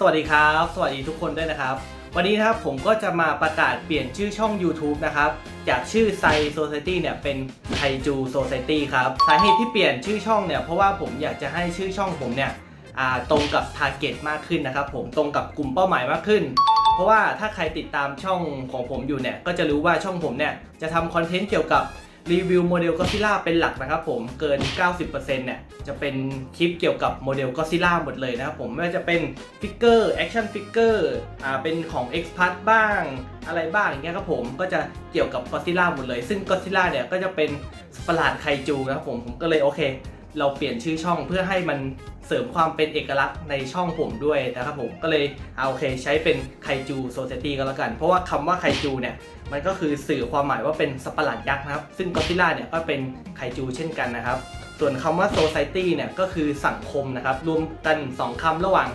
สวัสดีครับ สวัสดีทุกคนด้วยนะครับ วันนี้นะครับผมก็จะมาประกาศเปลี่ยนชื่อช่อง YouTube นะครับ จากชื่อไซ Society เนี่ยเป็นไทจู Society ครับ สาเหตุที่เปลี่ยนชื่อช่องเนี่ยเพราะว่าผมอยากจะให้ชื่อช่องผมเนี่ยตรงกับ Target มากขึ้นนะครับผมตรงกับกลุ่มเป้าหมายมากขึ้น เพราะว่าถ้าใครติดตามช่องของผมอยู่เนี่ยก็จะรู้ว่าช่องผมเนี่ยจะทำคอนเทนต์เกี่ยวกับ รีวิวโมเดลก็ซิล่าเป็นหลักนะครับผมเกิน 90%เนี่ยจะเป็นคลิปเกี่ยวกับโมเดลก็ซิล่าหมดเลยนะครับผมไม่ว่าจะเป็นฟิกเกอร์แอคชั่นฟิกเกอร์อ่าเป็นของ x p a t บ้างอะไรบ้างอย่างเงี้ยครับผมก็จะเกี่ยวกับก็ซิล่าหมดเลย ซึ่งก็ซิล่าเนี่ยก็จะเป็นสตว์ประหลาดไคจูนะครับผมผมก็เลยโอเค เราเปลี่ยนชื่อช่องเพื่อให้มัน เสริมความเป็นเอกลักษณ์ในช่องผมด้วยนะครับผมก็เลยเอาโอเคใช้เป็นไคจูโซเซตี้ก็แล้วกัน เพราะว่าคำว่าไคจูเนี่ยมันก็คือสื่อความหมายว่าเป็นสัปหลาดยักษ์นะครับ ซึ่งก็ซิล่าเนี่ยก็เป็นไคจูเช่นกันนะครับ ส่วนคำว่าโซไซตี้เนี่ยก็คือสังคมนะครับ รวมกัน 2คำระหว่าง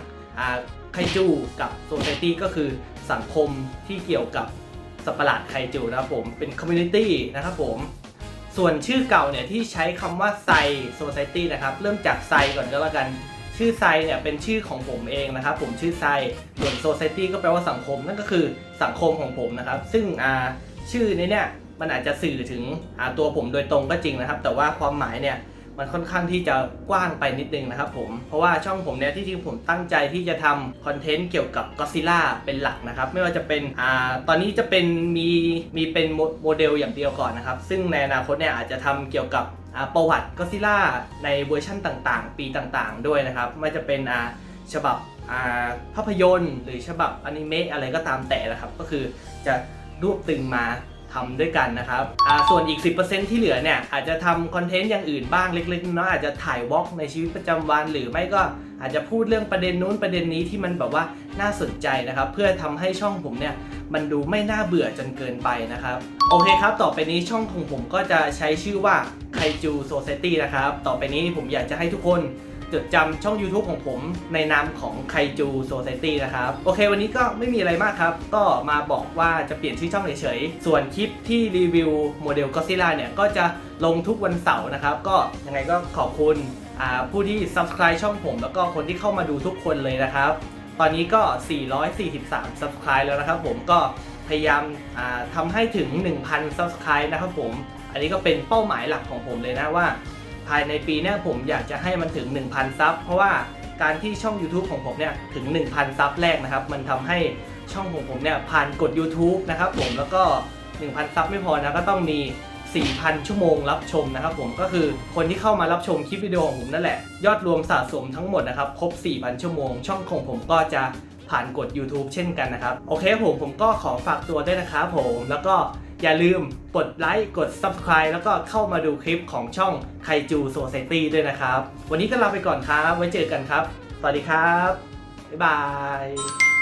ไคจูกับโซไซตี้ก็คือสังคมที่เกี่ยวกับสัปหลาดไคจูนะครับผมเป็นคอมมูนิตี้นะครับผม ส่วนชื่อเก่าเนี่ยที่ใช้คำว่าไซโซไซตี้นะครับเริ่มจากไซก่อนก็แล้วกันชื่อไซเนี่ยเป็นชื่อของผมเองนะครับ ผมชื่อไซส่วนโซไซตี้ก็แปลว่าสังคม นั่นก็คือสังคมของผมนะครับ ซึ่งอาชื่อนี้เนี่ยมันอาจจะสื่อถึงอาตัวผมโดยตรงก็จริงนะครับ แต่ว่าความหมายเนี่ย มันค่อนข้างที่จะกว้างไปนิดนึงนะครับผม เพราะว่าช่องผมเนี่ยที่จริงผมตั้งใจที่จะทำคอนเทนต์เกี่ยวกับก็ซิล่าเป็นหลักนะครับ ไม่ว่าจะเป็นอ่าตอนนี้จะเป็นมีมีเป็นโมโมเดลอย่างเดียวก่อนนะครับ ซึ่งในอนาคตเนี่ยอาจจะทำเกี่ยวกับอ่าประวัติก็ซิล่าในเวอร์ชั่นต่างๆ ปีต่างๆ ด้วยนะครับไม่จะเป็นอ่าฉบับอ่าภาพยนตร์ หรือฉบับอนิเมะอะไรก็ตามแต่นะครับ ก็คือจะรวบตึงมา ทำด้วยกันนะครับส่วนอีก 10%ที่เหลือเนี่ยอาจจะทำคอนเทนต์อย่างอื่นบ้างเล็กๆน้อยอาจจะถ่ายวอล์กในชีวิตประจำวันหรือไม่ก็อาจจะพูดเรื่องประเด็นนู้นประเด็นนี้ที่มันแบบว่าน่าสนใจนะครับ เพื่อทำให้ช่องผมเนี่ยมันดูไม่น่าเบื่อจนเกินไปนะครับ โอเคครับ ต่อไปนี้ช่องของผมก็จะใช้ชื่อว่าไคจูโซเซตี้นะครับ ต่อไปนี้ผมอยากจะให้ทุกคน จดจำช่อง YouTube ของผมในนามของไคจูโซไซตี้นะครับ โอเค วันนี้ก็ไม่มีอะไรมากครับ ก็มาบอกว่าจะเปลี่ยนชื่อช่องเฉยๆ ส่วนคลิปที่รีวิวโมเดลก็ซิล่าเนี่ย ก็จะลงทุกวันเสาร์นะครับ ก็ยังไงก็ขอบคุณผู้ที่ Subscribe ช่องผม แล้วก็คนที่เข้ามาดูทุกคนเลยนะครับ ตอนนี้ก็ 443 Subscribe แล้วนะครับผมก็พยายามาทำให้ถึง 1,000 Subscribe นะครับผม อันนี้ก็เป็นเป้าหมายหลักของผมเลยนะว่า ภายในปีนี้ผมอยากจะให้มันถึง 1,000 ซับ เพราะว่าการที่ช่อง YouTube ของผมเนี่ยถึง 1,000 ซับแรกนะครับ มันทำให้ช่องของผมเนี่ยผ่านกด YouTube นะครับผมแล้วก็ 1,000 ซับไม่พอนะก็ต้องมี 4,000 ชั่วโมงรับชมนะครับผมก็คือคนที่เข้ามารับชมคลิปวิดีโอของผมนั่นแหละ ยอดรวมสะสมทั้งหมดนะครับครบ 4,000 ชั่วโมง ช่องของผมก็จะผ่านกด YouTube เช่นกันนะครับ โอเคผมผมก็ขอฝากตัวด้วยนะครับผมแล้วก็ อย่าลืมกดไลค์กด Subscribe แล้วก็เข้ามาดูคลิปของช่องไคจูโซเซตี้ด้วยนะครับ วันนี้ก็ลาไปก่อนครับ ไว้เจอกันครับ สวัสดีครับ บ๊ายบาย